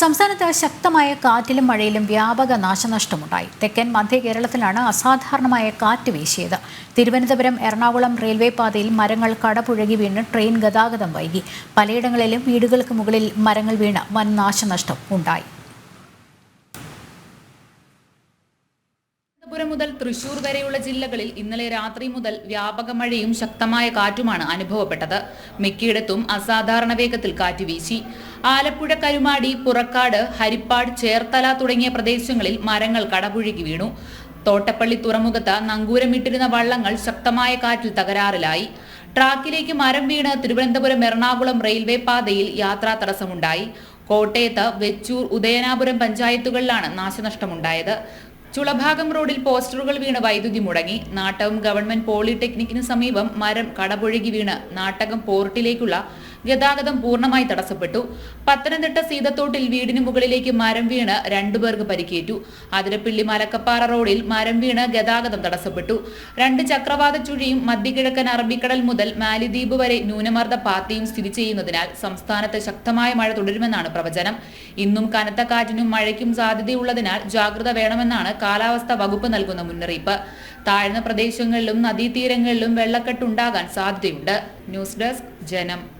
സംസ്ഥാനത്ത് ശക്തമായ കാറ്റിലും മഴയിലും വ്യാപക നാശനഷ്ടമുണ്ടായി. തെക്കൻ മധ്യ കേരളത്തിലാണ് അസാധാരണമായ കാറ്റ് വീശിയത്. തിരുവനന്തപുരം എറണാകുളം റെയിൽവേ പാതയിൽ മരങ്ങൾ കടപുഴകി വീണ് ട്രെയിൻ ഗതാഗതം വൈകി. പലയിടങ്ങളിലും വീടുകൾക്ക് മുകളിൽ മരങ്ങൾ വീണ് വൻ നാശനഷ്ടം ഉണ്ടായി. തിരുവനന്തപുരം മുതൽ തൃശൂർ വരെയുള്ള ജില്ലകളിൽ ഇന്നലെ രാത്രി മുതൽ വ്യാപക മഴയും ശക്തമായ കാറ്റുമാണ് അനുഭവപ്പെട്ടത്. മിക്കയിടത്തും അസാധാരണ വേഗത്തിൽ കാറ്റ് വീശി. ആലപ്പുഴ കരുമാടി പുറക്കാട് ഹരിപ്പാട് ചേർത്തല തുടങ്ങിയ പ്രദേശങ്ങളിൽ മരങ്ങൾ കടപുഴകി വീണു. തോട്ടപ്പള്ളി തുറമുഖത്ത് നങ്കൂരമിട്ടിരുന്ന വള്ളങ്ങൾ ശക്തമായ കാറ്റിൽ തകരാറിലായി. ട്രാക്കിലേക്ക് മരം വീണ് തിരുവനന്തപുരം എറണാകുളം റെയിൽവേ പാതയിൽ യാത്രാ തടസ്സമുണ്ടായി കോട്ടയത്ത് വെച്ചൂർ ഉദയനാപുരം പഞ്ചായത്തുകളിലാണ് നാശനഷ്ടമുണ്ടായത്. ചുളഭാഗം റോഡിൽ പോസ്റ്ററുകൾ വീണ് വൈദ്യുതി മുടങ്ങി. നാട്ടകം ഗവൺമെന്റ് പോളിടെക്നിക്കിന് സമീപം മരം കടപുഴകി വീണ്. നാട്ടകം പോർട്ടിലേക്കുള്ള ഗതാഗതം പൂർണമായി തടസ്സപ്പെട്ടു. പത്തനംതിട്ട സീതത്തോട്ടിൽ വീടിന് മുകളിലേക്ക് മരം വീണ് രണ്ടുപേർക്ക് പരിക്കേറ്റു. അതിരപ്പിള്ളി മലക്കപ്പാറ റോഡിൽ മരം വീണ് ഗതാഗതം തടസ്സപ്പെട്ടു. രണ്ട് ചക്രവാത ചുഴിയും മധ്യകിഴക്കൻ അറബിക്കടൽ മുതൽ മാലിദ്വീപ് വരെ ന്യൂനമർദ്ദ പാത്തിയും സ്ഥിതി ചെയ്യുന്നതിനാൽ സംസ്ഥാനത്ത് ശക്തമായ മഴ തുടരുമെന്നാണ് പ്രവചനം. ഇന്നും കനത്ത കാറ്റിനും മഴയ്ക്കും സാധ്യതയുള്ളതിനാൽ ജാഗ്രത വേണമെന്നാണ് കാലാവസ്ഥാ വകുപ്പ് നൽകുന്ന മുന്നറിയിപ്പ്. താഴ്ന്ന പ്രദേശങ്ങളിലും നദീതീരങ്ങളിലും വെള്ളക്കെട്ടുണ്ടാകാൻ സാധ്യതയുണ്ട്. ന്യൂസ് ഡെസ്ക് ജനം.